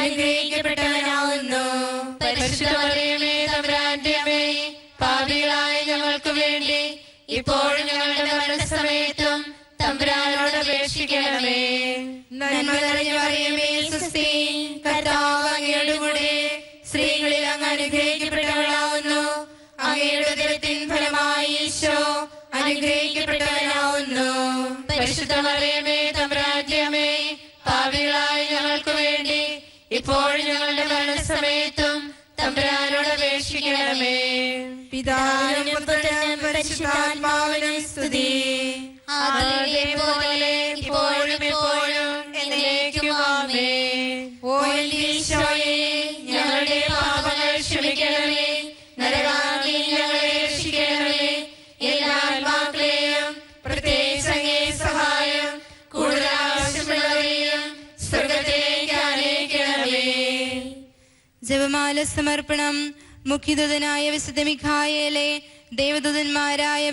അനുഗ്രഹിക്കപ്പെട്ടവനാവുന്നു. പാപികളായ ഞങ്ങൾക്ക് വേണ്ടി ഇപ്പോഴും ഞങ്ങളുടെ മരണസമയത്തും തമ്പുരാനോട് അപേക്ഷിക്കണമേ. നന്മ കൂടെ സ്ത്രീകളിൽ അങ്ങ് അനുഗ്രഹിക്കപ്പെട്ടവളാവുന്നു. അങ്ങയുടെ ഉദരത്തിൻ ഫലമായി ഈശോ അനുഗ്രഹിക്കപ്പെട്ടവനാവുന്നു. പരിശുദ്ധമറിയമേ തമ്പുരാനോട് അപേക്ഷിക്കണമേ പിതാവിനും പുത്രനും പരിശുദ്ധാത്മാവിനും സ്തുതി. പോലെ ഇപ്പോഴും എപ്പോഴും ജപമാല സമർപ്പണം മുഖ്യദൂതനായ വിശുദ്ധ മിഖായേലെ ദേവദൂതന്മാരായ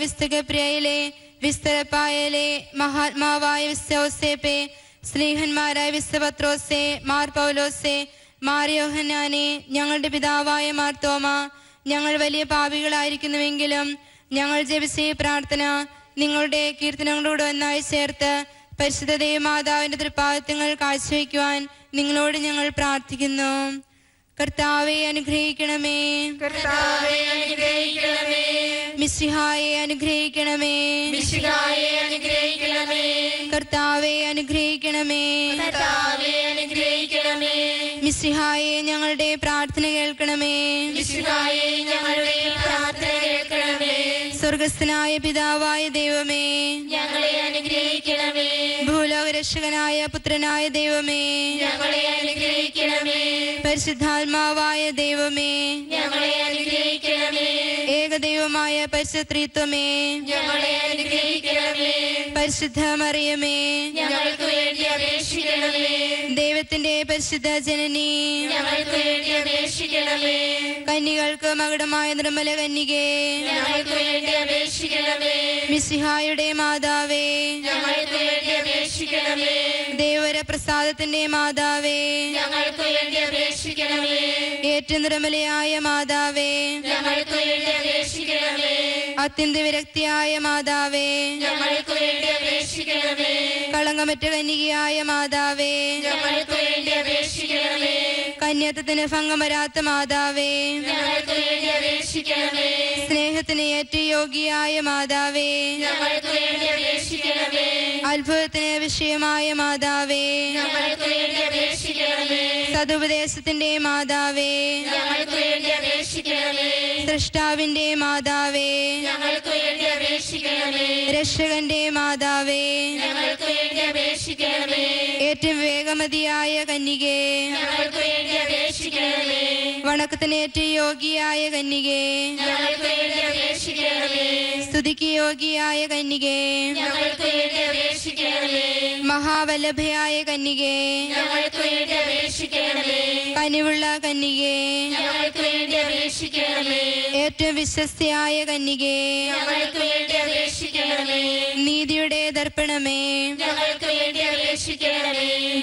പ്രിയയിലെ വിസ്തരപ്പായലെ മഹാത്മാവായ വിശ്വസേപ്പെ സ്നേഹന്മാരായ വിശ്വപത്രോസെ മാർ പൗലോസെ മാർ യോഹന്നാനെ ഞങ്ങളുടെ പിതാവായ മാർത്തോമ തോമ ഞങ്ങൾ വലിയ പാപികളായിരിക്കുന്നുവെങ്കിലും ഞങ്ങൾ ജപിച്ച പ്രാർത്ഥന നിങ്ങളുടെ കീർത്തനങ്ങളോട് ഒന്നായി ചേർത്ത് പരിശുദ്ധ ദേവമാതാവിന്റെ തൃപ്പാദത്വങ്ങൾ കാഴ്ചവെക്കുവാൻ നിങ്ങളോട് ഞങ്ങൾ പ്രാർത്ഥിക്കുന്നു. കർത്താവെ അനുഗ്രഹിക്കണമേ. കർത്താവെ അനുഗ്രഹിക്കണമേ. മിശിഹായെ അനുഗ്രഹിക്കണമേ. മിശിഹായെ അനുഗ്രഹിക്കണമേ. കർത്താവെ അനുഗ്രഹിക്കണമേ. കർത്താവെ അനുഗ്രഹിക്കണമേ. മിശിഹായെ ഞങ്ങളുടെ പ്രാർത്ഥന കേൾക്കണമേ. മിസ്സിഹായെ ഞങ്ങളുടെ പ്രാർത്ഥന സ്വർഗസ്ഥനായ പിതാവായ ദൈവമേ. ഞങ്ങളെ അനുഗ്രഹിക്കണമേ. ഭൂലോകരക്ഷകനായ പുത്രനായ ദൈവമേ. ഞങ്ങളെ അനുഗ്രഹിക്കണമേ. പരിശുദ്ധാത്മാവായ ദൈവമേ. ഞങ്ങളെ അനുഗ്രഹിക്കണമേ. ഏകദൈവമായ പരിശുദ്ധിത്വമേ. ഞങ്ങളെ അനുഗ്രഹിക്കണമേ. പരിശുദ്ധ മറിയമേ ഞങ്ങൾക്ക് വേണ്ടി അപേക്ഷിക്കണമേ. ദൈവത്തിന്റെ പരിശുദ്ധ ജനനി. ഞങ്ങൾക്ക് വേണ്ടി അപേക്ഷിക്കണമേ. കന്യകൾക്ക് മകുടമായ നിർമ്മല കന്യകേ ഞങ്ങൾക്ക് വേണ്ടി അപേക്ഷിക്കണമേ. മിസിഹായുടെ മാതാവേ. ഞങ്ങൾക്ക് വേണ്ടി അപേക്ഷിക്കണമേ. ദേവര പ്രസാദത്തിന്റെ മാതാവേ. ഞങ്ങൾക്ക് വേണ്ടി അപേക്ഷിക്കണമേ. ഏറ്റവും നിർമ്മലയായ മാതാവേ. ഞങ്ങൾക്ക് വേണ്ടി അത്യന്ത വിരക്തിയായ മാതാവേ ഞങ്ങൾക്ക് വേണ്ടി അപേക്ഷിക്കണമേ. കളങ്കമറ്റ കന്യകയായ മാതാവേ ഞങ്ങൾക്ക് വേണ്ടി അപേക്ഷിക്കണമേ. കന്യത്വത്തിന് ഭംഗം വരാത്ത മാതാവേ ഞങ്ങൾക്ക് വേണ്ടി അപേക്ഷിക്കണമേ. സ്നേഹത്തിന് ഏറ്റവും യോഗിയായ മാതാവേ ഞങ്ങൾക്ക് വേണ്ടി അപേക്ഷിക്കണമേ. അത്ഭുതത്തിന് വിഷയമായ മാതാവേ ഞങ്ങൾക്ക് വേണ്ടി അപേക്ഷിക്കണമേ. സതുപദേശത്തിന്റെ മാതാവേ ഞങ്ങൾക്ക് വേണ്ടി സൃഷ്ടാവിന്റെ മാതാവേ. ഞങ്ങൾക്ക് വേണ്ടി അപേക്ഷിക്കണമേ. രക്ഷകന്റെ മാതാവേ. ഞങ്ങൾക്ക് വേണ്ടി അപേക്ഷിക്കണമേ. ഏറ്റവും വേഗമതിയായ കന്യകേ. ഞങ്ങൾക്ക് വേണ്ടി അപേക്ഷിക്കണമേ. വണക്കത്തിന് ഏറ്റവും യോഗിയായ കന്യകേ. ഞങ്ങൾക്ക് വേണ്ടി അപേക്ഷിക്കണമേ. സ്തുതിക്ക് യോഗിയായ കന്യകേ. ഞങ്ങൾക്ക് വേണ്ടി അപേക്ഷിക്കണമേ. മഹാവല്ലഭയായ കന്യകേ. ഞങ്ങൾക്ക് വേണ്ടി അപേക്ഷിക്കണമേ. കനിവുള്ള കന്യകേ. ഞങ്ങൾക്ക് വേണ്ടി അപേക്ഷിക്കണമേ. ഏറ്റവും വിശ്വസ്തയായ കന്യകേ ഞങ്ങൾക്ക് വേണ്ടി അപേക്ഷിക്കണമേ. നീതിയുടെ ദർപ്പണമേ. ഞങ്ങൾക്ക് വേണ്ടി അപേക്ഷിക്കണമേ.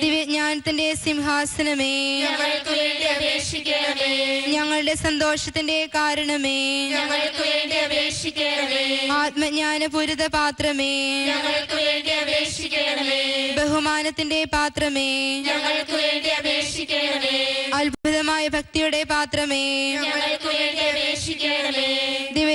ദിവ്യജ്ഞാനത്തിന്റെ സിംഹാസനമേ. ഞങ്ങൾക്ക് വേണ്ടി അപേക്ഷിക്കണമേ ഞങ്ങളുടെ സന്തോഷത്തിന്റെ കാരണമേ. ഞങ്ങൾക്ക് വേണ്ടി അപേക്ഷിക്കണമേ ആത്മജ്ഞാനപൂരിത പാത്രമേ. ഞങ്ങൾക്ക് വേണ്ടി അപേക്ഷിക്കണമേ ബഹുമാനത്തിന്റെ പാത്രമേ ഞങ്ങൾക്ക് വേണ്ടി അപേക്ഷിക്കണമേ അത്ഭുതമായ ഭക്തിയുടെ പാത്രമേ. ഞങ്ങൾക്ക് വേണ്ടി അപേക്ഷിക്കണമേ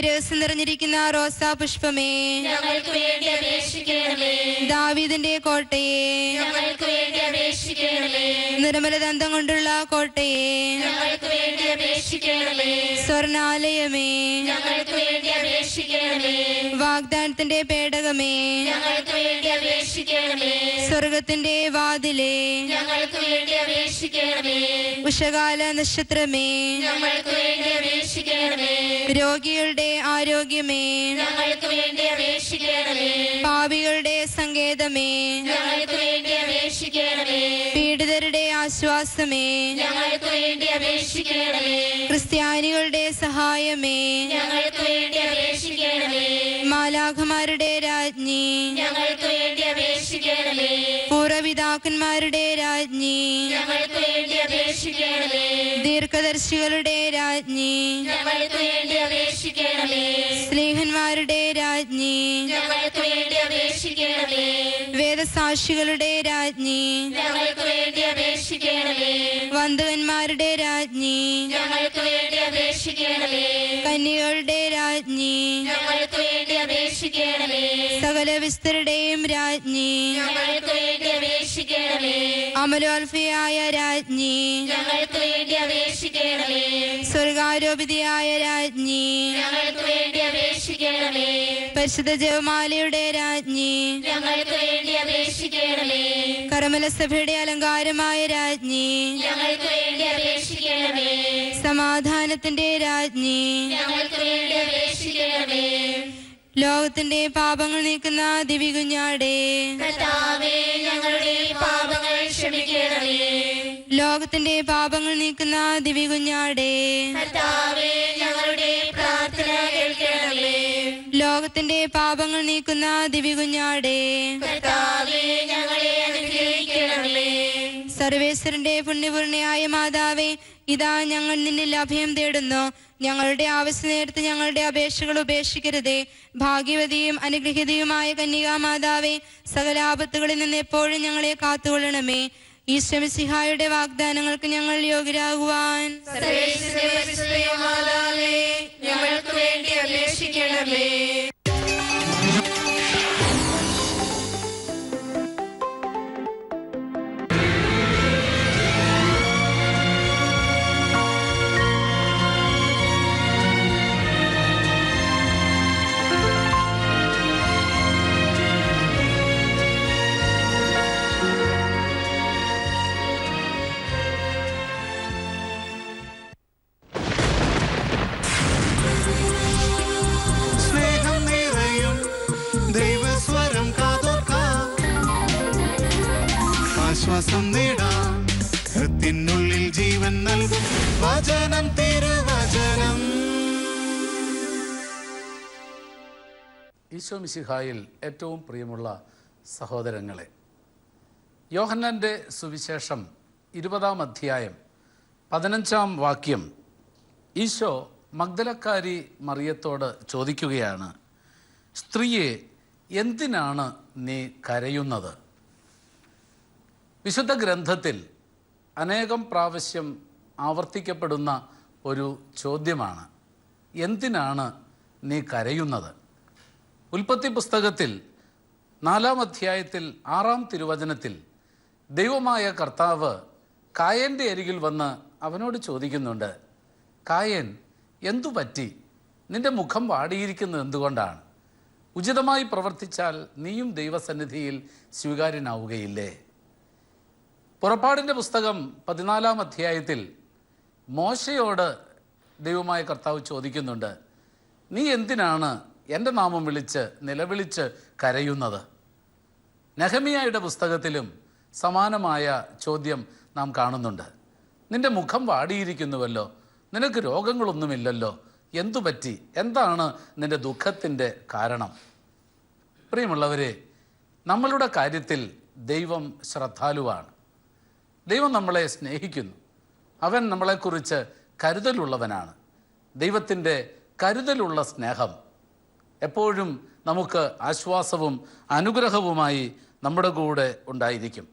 ദിവരസം നിറഞ്ഞിരിക്കുന്ന റോസാ പുഷ്പമേ. ഞങ്ങൾക്ക് വേണ്ടി അപേക്ഷിക്കണമേ. ദാവീദിന്റെ കോട്ടയെ. ഞങ്ങൾക്ക് വേണ്ടി അപേക്ഷിക്കണമേ. നിർമ്മല ദന്തം കൊണ്ടുള്ള കോട്ടയെ. ഞങ്ങൾക്ക് വേണ്ടി അപേക്ഷിക്കണമേ. സ്വർണാലയമേ ഞങ്ങൾക്ക് വേണ്ടി അപേക്ഷിക്കണമേ. വാഗ്ദാനത്തിന്റെ പേടകമേ. ഞങ്ങൾക്ക് വേണ്ടി അപേക്ഷിക്കണമേ. സ്വർഗത്തിന്റെ വാതിലേ. ഞങ്ങൾക്ക് വേണ്ടി അപേക്ഷിക്കണമേ. ഉഷകാല നക്ഷത്രമേ. ഞങ്ങൾക്ക് വേണ്ടി അപേക്ഷിക്കണമേ. രോഗികളുടെ ആരോഗ്യമേ. ഞങ്ങൾക്ക് വേണ്ടി അപേക്ഷിക്കണമേ. പാപികളുടെ സങ്കേതമേ. ഞങ്ങൾക്ക് വേണ്ടി അപേക്ഷിക്കണമേ. പീഡിതരുടെ ആശ്വാസമേ. ഞങ്ങൾക്ക് വേണ്ടി അപേക്ഷിക്കണമേ. ക്രിസ്ത്യാനികളുടെ സഹായമേ. ഞങ്ങൾക്ക് വേണ്ടി അപേക്ഷിക്കണമേ. മാലാഖമാരുടെ രാജ്ഞി. ഞങ്ങൾക്ക് വേണ്ടി അപേക്ഷിക്കണമേ. പൂർവപിതാക്കന്മാരുടെ രാജ്ഞി. ഞങ്ങൾക്ക് വേണ്ടി അപേക്ഷിക്കണമേ. ദീർഘദർശികളുടെ രാജ്ഞി. ഞങ്ങൾക്ക് വേണ്ടി അപേക്ഷിക്കണമേ. സ്നേഹന്മാരുടെ രാജ്ഞി. ഞങ്ങൾക്ക് വേണ്ടി അപേക്ഷിക്കണമേ. വേദസാക്ഷികളുടെ രാജ്ഞി. ഞങ്ങൾക്ക് വേണ്ടി അപേക്ഷിക്കണമേ. വന്ധുവന്മാരുടെ രാജ്ഞി. ഞങ്ങൾക്ക് വേണ്ടി അപേക്ഷിക്കണമേ. കന്യകളുടെ രാജ്ഞി. ഞങ്ങൾക്ക് വേണ്ടി അപേക്ഷിക്കണമേ. സകല വിസ്തരുടെയും രാജ്ഞി. ഞങ്ങൾക്ക് വേണ്ടി അപേക്ഷിക്കണമേ. അമലോൽഫയായ രാജ്ഞി. ഞങ്ങൾക്ക് വേണ്ടി അപേക്ഷിക്കണമേ. സ്വർഗാരോപിതയായ രാജ്ഞി. ഞങ്ങൾക്ക് വേണ്ടി അപേക്ഷിക്കണമേ. പരിശുദ്ധ ജവമാലയുടെ രാജ്ഞി. ഞങ്ങൾക്ക് വേണ്ടി അപേക്ഷിക്കണമേ. കർമ്മലസഭയുടെ അലങ്കാരമായ രാജ്ഞി. ഞങ്ങൾക്ക് വേണ്ടി അപേക്ഷിക്കണമേ സമാധാനത്തിന്റെ രാജ്ഞി. ഞങ്ങൾക്ക് വേണ്ടി അപേക്ഷിക്കണമേ. ലോകത്തിന്റെ പാപങ്ങൾ നീക്കുന്ന ദിവികുഞ്ഞാടേ ഞങ്ങളുടെ പാപങ്ങൾ ക്ഷമിക്കണമേ. ലോകത്തിന്റെ പാപങ്ങൾ നീക്കുന്ന ദിവികുഞ്ഞാടേ ഞങ്ങളുടെ പ്രാർത്ഥന കേൾക്കണമേ. ലോകത്തിന്റെ പാപങ്ങൾ നീക്കുന്ന ദിവികുഞ്ഞാടേ സർവേശ്വരന്റെ പുണ്യപൂർണയായ മാതാവേ ഇതാ ഞങ്ങൾ നിന്നിൽ അഭയം തേടുന്നു. ഞങ്ങളുടെ ആവശ്യ നേരത്ത് ഞങ്ങളുടെ അപേക്ഷകൾ ഉപേക്ഷിക്കരുതേ. ഭാഗ്യവതിയും അനുഗ്രഹീതയുമായ കന്യകാ മാതാവേ സകല ആപത്തുകളിൽ നിന്ന് എപ്പോഴും ഞങ്ങളെ കാത്തുകൊള്ളണമേ. ഈശ്വമിസിഹായുടെ വാഗ്ദാനങ്ങൾക്ക് ഞങ്ങൾ യോഗ്യരാകുവാൻ. ഞങ്ങൾക്ക് വേണ്ടി അപേക്ഷിക്കണമേ. മിശിഹായിൽ ഏറ്റവും പ്രിയമുള്ള സഹോദരങ്ങളെ യോഹന്നാന്റെ സുവിശേഷം ഇരുപതാം അധ്യായം പതിനഞ്ചാം വാക്യം ഈശോ മഗ്ദലക്കാരി മറിയത്തോട് ചോദിക്കുകയാണ് സ്ത്രീയെ എന്തിനാണ് നീ കരയുന്നത്? വിശുദ്ധ ഗ്രന്ഥത്തിൽ അനേകം പ്രാവശ്യം ആവർത്തിക്കപ്പെടുന്ന ഒരു ചോദ്യമാണ് എന്തിനാണ് നീ കരയുന്നത്? ഉൽപ്പത്തി പുസ്തകത്തിൽ നാലാം അധ്യായത്തിൽ ആറാം തിരുവചനത്തിൽ ദൈവമായ കർത്താവ് കായന്റെ അരികിൽ വന്ന് അവനോട് ചോദിക്കുന്നുണ്ട് കായൻ എന്തു പറ്റി? നിന്റെ മുഖം വാടിയിരിക്കുന്നത് എന്തുകൊണ്ടാണ്? ഉചിതമായി പ്രവർത്തിച്ചാൽ നീയും ദൈവസന്നിധിയിൽ സ്വീകാര്യനാവുകയില്ലേ? പുറപ്പാടിന്റെ പുസ്തകം പതിനാലാം അധ്യായത്തിൽ മോശയോട് ദൈവമായ കർത്താവ് ചോദിക്കുന്നുണ്ട് നീ എന്തിനാണ് എന്റെ നാമം വിളിച്ച് നിലവിളിച്ച് കരയുന്നത്. നെഹമിയായുടെ പുസ്തകത്തിലും സമാനമായ ചോദ്യം നാം കാണുന്നുണ്ട്. നിന്റെ മുഖം വാടിയിരിക്കുന്നുവല്ലോ നിനക്ക് രോഗങ്ങളൊന്നുമില്ലല്ലോ എന്തു പറ്റി എന്താണ് നിന്റെ ദുഃഖത്തിന്റെ കാരണം? പ്രിയമുള്ളവരെ നമ്മളുടെ കാര്യത്തിൽ ദൈവം ശ്രദ്ധാലുവാണ്. ദൈവം നമ്മളെ സ്നേഹിക്കുന്നു. അവൻ നമ്മളെക്കുറിച്ച് കരുതലുള്ളവനാണ്. ദൈവത്തിന്റെ കരുതലുള്ള സ്നേഹം എപ്പോഴും നമുക്ക് ആശ്വാസവും അനുഗ്രഹവുമായി നമ്മുടെ കൂടെ ഉണ്ടായിരിക്കും.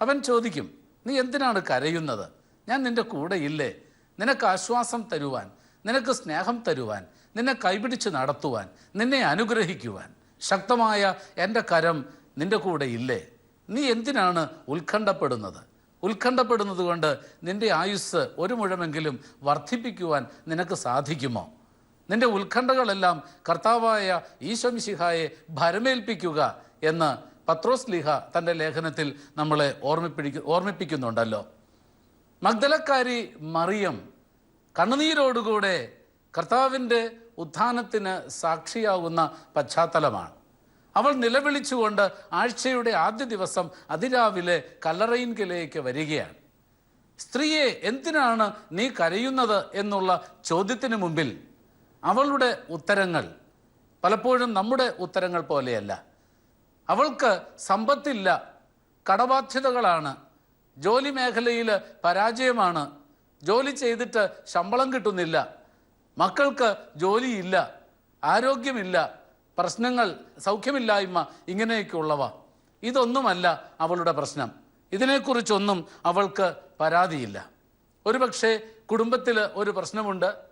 അവൻ ചോദിക്കും നീ എന്തിനാണ് കരയുന്നത്? ഞാൻ നിന്റെ കൂടെ ഇല്ലേ? നിനക്ക് ആശ്വാസം തരുവാൻ നിനക്ക് സ്നേഹം തരുവാൻ നിന്നെ കൈപിടിച്ച് നടത്തുവാൻ നിന്നെ അനുഗ്രഹിക്കുവാൻ. ശക്തമായ എന്റെ കരം നിന്റെ കൂടെ ഇല്ലേ? നീ എന്തിനാണ് ഉത്കണ്ഠപ്പെടുന്നത്? ഉത്കണ്ഠപ്പെടുന്നത് കൊണ്ട് നിന്റെ ആയുസ് ഒരു മുഴമെങ്കിലും വർദ്ധിപ്പിക്കുവാൻ നിനക്ക് സാധിക്കുമോ? നിന്റെ ഉത്കണ്ഠകളെല്ലാം കർത്താവായ ഈശോമിശിഹായെ ഭരമേൽപ്പിക്കുക എന്ന് പത്രോസ് ലിഹ തന്റെ ലേഖനത്തിൽ നമ്മളെ ഓർമ്മിപ്പിടി ഓർമ്മിപ്പിക്കുന്നുണ്ടല്ലോ. മഗ്ദലക്കാരി മറിയം കണ്ണുനീരോടുകൂടെ കർത്താവിന്റെ ഉത്ഥാനത്തിന് സാക്ഷിയാകുന്ന പശ്ചാത്തലമാണ്. അവൾ നിലവിളിച്ചുകൊണ്ട് ആഴ്ചയുടെ ആദ്യ ദിവസം അതിരാവിലെ കല്ലറയിൻകിലേക്ക് വരികയാണ്. സ്ത്രീയെ എന്തിനാണ് നീ കരയുന്നത്? എന്നുള്ള ചോദ്യത്തിന് മുമ്പിൽ അവളുടെ ഉത്തരങ്ങൾ പലപ്പോഴും നമ്മുടെ ഉത്തരങ്ങൾ പോലെയല്ല. അവൾക്ക് സമ്പത്തില്ല കടബാധ്യതകളാണ് ജോലി മേഖലയിൽ പരാജയമാണ് ജോലി ചെയ്തിട്ട് ശമ്പളം കിട്ടുന്നില്ല മക്കൾക്ക് ജോലിയില്ല ആരോഗ്യമില്ല പ്രശ്നങ്ങൾ സൗഖ്യമില്ലായ്മ ഇങ്ങനെയൊക്കെയുള്ളവ. ഇതൊന്നുമല്ല അവളുടെ പ്രശ്നം. ഇതിനെക്കുറിച്ചൊന്നും അവൾക്ക് പരാതിയില്ല. ഒരുപക്ഷെ കുടുംബത്തിൽ ഒരു പ്രശ്നമുണ്ട്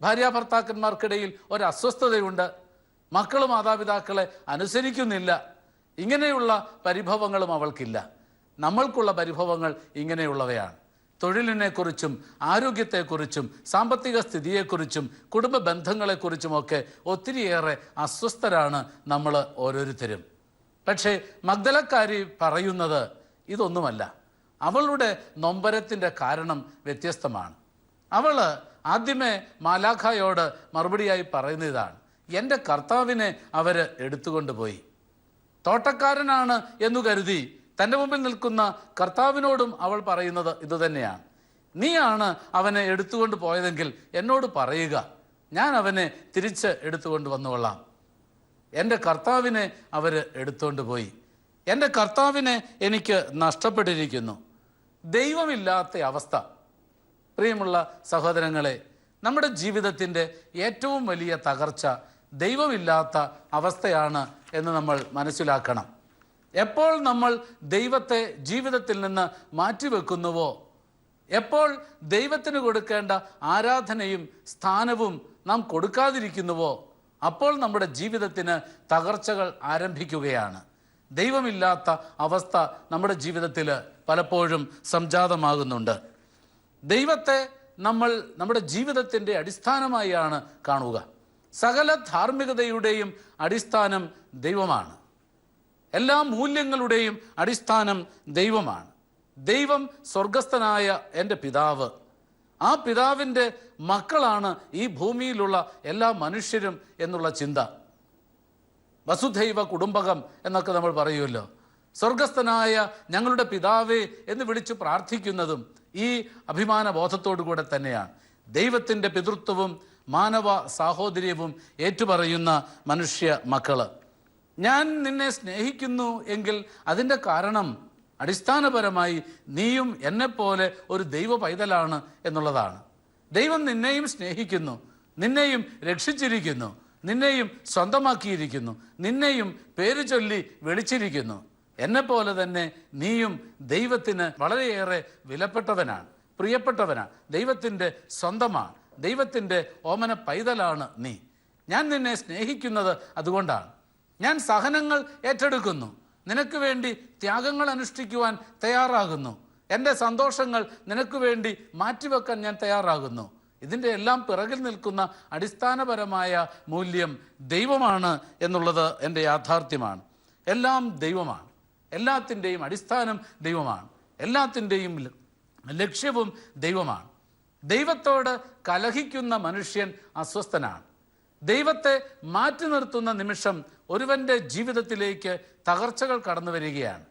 ഭാര്യാഭർത്താക്കന്മാർക്കിടയിൽ ഒരു അസ്വസ്ഥതയുണ്ട് മക്കൾ മാതാപിതാക്കളെ അനുസരിക്കുന്നില്ല. ഇങ്ങനെയുള്ള പരിഭവങ്ങളും അവൾക്കില്ല. നമ്മൾക്കുള്ള പരിഭവങ്ങൾ ഇങ്ങനെയുള്ളവയാണ്. തൊഴിലിനെക്കുറിച്ചും ആരോഗ്യത്തെക്കുറിച്ചും സാമ്പത്തിക സ്ഥിതിയെക്കുറിച്ചും കുടുംബ ബന്ധങ്ങളെക്കുറിച്ചുമൊക്കെ ഒത്തിരിയേറെ അസ്വസ്ഥരാണ് നമ്മൾ ഓരോരുത്തരും. പക്ഷേ മഗ്ദലക്കാരി പറയുന്നത് ഇതൊന്നുമല്ല. അവളുടെ നൊമ്പരത്തിന്റെ കാരണം വ്യത്യസ്തമാണ്. അവൾ ആദ്യമേ മാലാഖായോട് മറുപടിയായി പറയുന്ന ഇതാണ് എന്റെ കർത്താവിനെ അവർ എടുത്തുകൊണ്ടുപോയി. തോട്ടക്കാരനാണ് എന്നു കരുതി തന്റെ മുമ്പിൽ നിൽക്കുന്ന കർത്താവിനോടും അവൾ പറയുന്നത് ഇതുതന്നെയാണ് നീയാണ് അവനെ എടുത്തുകൊണ്ട് പോയതെങ്കിൽ എന്നോട് പറയുക. ഞാൻ അവനെ തിരിച്ച് എടുത്തുകൊണ്ട് വന്നുകൊള്ളാം. എന്റെ കർത്താവിനെ അവർ എടുത്തുകൊണ്ട് പോയി. എന്റെ കർത്താവിനെ എനിക്ക് നഷ്ടപ്പെട്ടിരിക്കുന്നു. ദൈവമില്ലാത്ത അവസ്ഥ. പ്രിയമുള്ള സഹോദരങ്ങളെ നമ്മുടെ ജീവിതത്തിന്റെ ഏറ്റവും വലിയ തകർച്ച ദൈവമില്ലാത്ത അവസ്ഥയാണ് എന്ന് നമ്മൾ മനസ്സിലാക്കണം. എപ്പോൾ നമ്മൾ ദൈവത്തെ ജീവിതത്തിൽ നിന്ന് മാറ്റിവെക്കുന്നുവോ? എപ്പോൾ ദൈവത്തിന് കൊടുക്കേണ്ട ആരാധനയും സ്ഥാനവും നാം കൊടുക്കാതിരിക്കുന്നുവോ? അപ്പോൾ നമ്മുടെ ജീവിതത്തിന് തകർച്ചകൾ ആരംഭിക്കുകയാണ്. ദൈവമില്ലാത്ത അവസ്ഥ നമ്മുടെ ജീവിതത്തിൽ പലപ്പോഴും സംജാതമാകുന്നുണ്ട്. ദൈവത്തെ നമ്മൾ നമ്മുടെ ജീവിതത്തിന്റെ അടിസ്ഥാനമായാണ് കാണുക. സകല ധാർമ്മികതയുടെയും അടിസ്ഥാനം ദൈവമാണ്. എല്ലാ മൂല്യങ്ങളുടെയും അടിസ്ഥാനം ദൈവമാണ്. ദൈവം സ്വർഗസ്ഥനായ എന്റെ പിതാവ്. ആ പിതാവിന്റെ മക്കളാണ് ഈ ഭൂമിയിലുള്ള എല്ലാ മനുഷ്യരും എന്നുള്ള ചിന്ത. വസുധൈവ കുടുംബകം എന്നൊക്കെ നമ്മൾ പറയുമല്ലോ. സ്വർഗസ്ഥനായ ഞങ്ങളുടെ പിതാവേ എന്ന് വിളിച്ചു പ്രാർത്ഥിക്കുന്നതും ഈ അഭിമാന ബോധത്തോടുകൂടെ തന്നെയാണ്. ദൈവത്തിന്റെ പിതൃത്വവും മാനവ സാഹോദര്യവും ഏറ്റുപറയുന്ന മനുഷ്യ മക്കൾ. ഞാൻ നിന്നെ സ്നേഹിക്കുന്നു എങ്കിൽ അതിന്റെ കാരണം അടിസ്ഥാനപരമായി നീയും എന്നെപ്പോലെ ഒരു ദൈവ പൈതലാണ് എന്നുള്ളതാണ്. ദൈവം നിന്നെയും സ്നേഹിക്കുന്നു നിന്നെയും രക്ഷിച്ചിരിക്കുന്നു നിന്നെയും സ്വന്തമാക്കിയിരിക്കുന്നു നിന്നെയും പേര് ചൊല്ലി വിളിച്ചിരിക്കുന്നു. എന്നെപ്പോലെ തന്നെ നീയും ദൈവത്തിന് വളരെയേറെ വിലപ്പെട്ടവനാണ് പ്രിയപ്പെട്ടവനാണ്. ദൈവത്തിന്റെ സ്വന്തമാണ് ദൈവത്തിന്റെ ഓമന പൈതലാണ് നീ. ഞാൻ നിന്നെ സ്നേഹിക്കുന്നത് അതുകൊണ്ടാണ്. ഞാൻ സഹനങ്ങൾ ഏറ്റെടുക്കുന്നു. നിനക്ക് വേണ്ടി ത്യാഗങ്ങൾ അനുഷ്ഠിക്കുവാൻ തയ്യാറാകുന്നു. എന്റെ സന്തോഷങ്ങൾ നിനക്ക് വേണ്ടി മാറ്റിവെക്കാൻ ഞാൻ തയ്യാറാകുന്നു. ഇതിന്റെ എല്ലാം പിറകിൽ നിൽക്കുന്ന അടിസ്ഥാനപരമായ മൂല്യം ദൈവമാണ് എന്നുള്ളത് എന്റെ യാഥാർത്ഥ്യമാണ്. എല്ലാം ദൈവമാണ്. എല്ലാത്തിന്റെയും അടിസ്ഥാനം ദൈവമാണ്. എല്ലാത്തിന്റെയും ലക്ഷ്യവും ദൈവമാണ്. ദൈവത്തോട് കലഹിക്കുന്ന മനുഷ്യൻ അസ്വസ്ഥനാണ്. ദൈവത്തെ മാറ്റി നിർത്തുന്ന നിമിഷം ഒരുവന്റെ ജീവിതത്തിലേക്ക് തകർച്ചകൾ കടന്നു വരികയാണ്.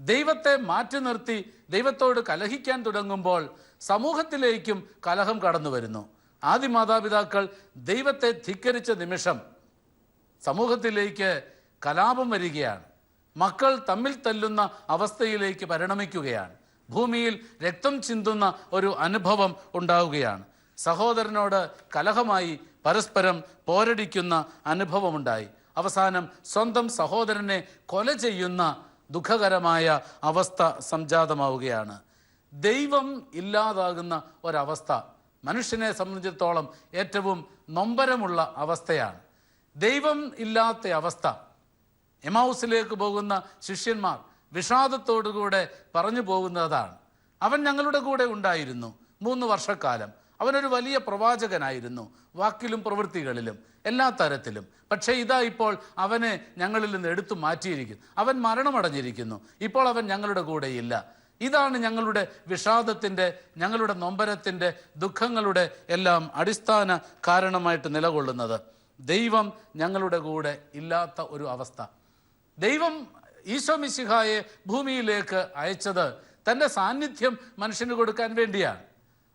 ദൈവത്തെ മാറ്റി നിർത്തി ദൈവത്തോട് കലഹിക്കാൻ തുടങ്ങുമ്പോൾ സമൂഹത്തിലേക്കും കലഹം കടന്നു വരുന്നു. ആദ്യ മാതാപിതാക്കൾ ദൈവത്തെ ധിക്കരിച്ച നിമിഷം സമൂഹത്തിലേക്ക് കലാപം വരികയാണ്. മക്കൾ തമ്മിൽ തല്ലുന്ന അവസ്ഥയിലേക്ക് പരിണമിക്കുകയാണ്. ഭൂമിയിൽ രക്തം ചിന്തുന്ന ഒരു അനുഭവം ഉണ്ടാവുകയാണ്. സഹോദരനോട് കലഹമായി പരസ്പരം പോരടിക്കുന്ന അനുഭവമുണ്ടായി. അവസാനം സ്വന്തം സഹോദരനെ കൊല ചെയ്യുന്ന ദുഃഖകരമായ അവസ്ഥ സംജാതമാവുകയാണ്. ദൈവം ഇല്ലാതാകുന്ന ഒരവസ്ഥ മനുഷ്യനെ സംബന്ധിച്ചിടത്തോളം ഏറ്റവും നൊമ്പരമുള്ള അവസ്ഥയാണ്. ദൈവം ഇല്ലാത്ത അവസ്ഥ എമൗസിലേക്ക് പോകുന്ന ശിഷ്യന്മാർ വിഷാദത്തോടുകൂടെ പറഞ്ഞു പോകുന്നതാണ്. അവൻ ഞങ്ങളുടെ കൂടെ ഉണ്ടായിരുന്നു മൂന്ന് വർഷക്കാലം. അവനൊരു വലിയ പ്രവാചകനായിരുന്നു വാക്കിലും പ്രവൃത്തികളിലും എല്ലാ തരത്തിലും. പക്ഷേ ഇതാ ഇപ്പോൾ അവനെ ഞങ്ങളിൽ നിന്ന് എടുത്തു മാറ്റിയിരിക്കുന്നു. അവൻ മരണമടഞ്ഞിരിക്കുന്നു. ഇപ്പോൾ അവൻ ഞങ്ങളുടെ കൂടെയില്ല. ഇതാണ് ഞങ്ങളുടെ വിഷാദത്തിന്റെ ഞങ്ങളുടെ നൊമ്പരത്തിന്റെ ദുഃഖങ്ങളുടെ എല്ലാം അടിസ്ഥാന കാരണമായിട്ട് നിലകൊള്ളുന്നത്. ദൈവം ഞങ്ങളുടെ കൂടെ ഇല്ലാത്ത ഒരു അവസ്ഥ. ദൈവം ഈശോ മിശിഹായെ ഭൂമിയിലേക്ക് അയച്ചത് തന്റെ സാന്നിധ്യം മനുഷ്യന് കൊടുക്കാൻ വേണ്ടിയാണ്.